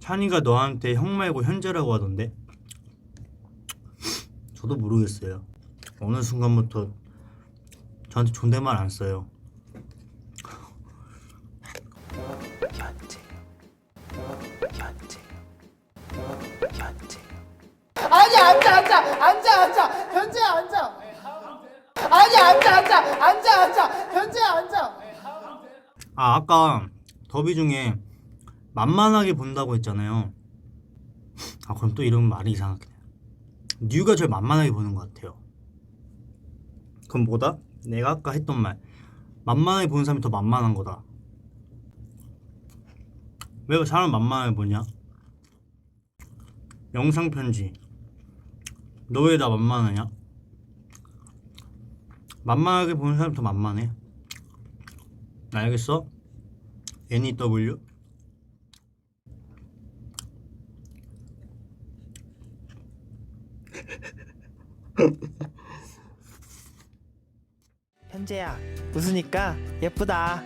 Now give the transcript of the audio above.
찬이가 너한테 형 말고 현재라고 하던데? 저도 모르겠어요. 어느 순간부터 저한테 존댓말 안 써요. 현재 현재 현재 아니 앉아 앉아 앉아 앉아. 현재 앉아. 아니 앉아 앉아 앉아 앉아. 현재 앉아. 아 아까 더비 중에 만만하게 본다고 했잖아요 아 그럼 또 이런 말이 이상하게 뉴가 제일 만만하게 보는 것 같아요 그럼 뭐다? 내가 아까 했던 말 만만하게 보는 사람이 더 만만한 거다 왜 사람 만만하게 보냐? 영상 편지 너 왜 나 만만하냐? 만만하게 보는 사람이 더 만만해 알겠어? NEW 현재야 웃으니까 예쁘다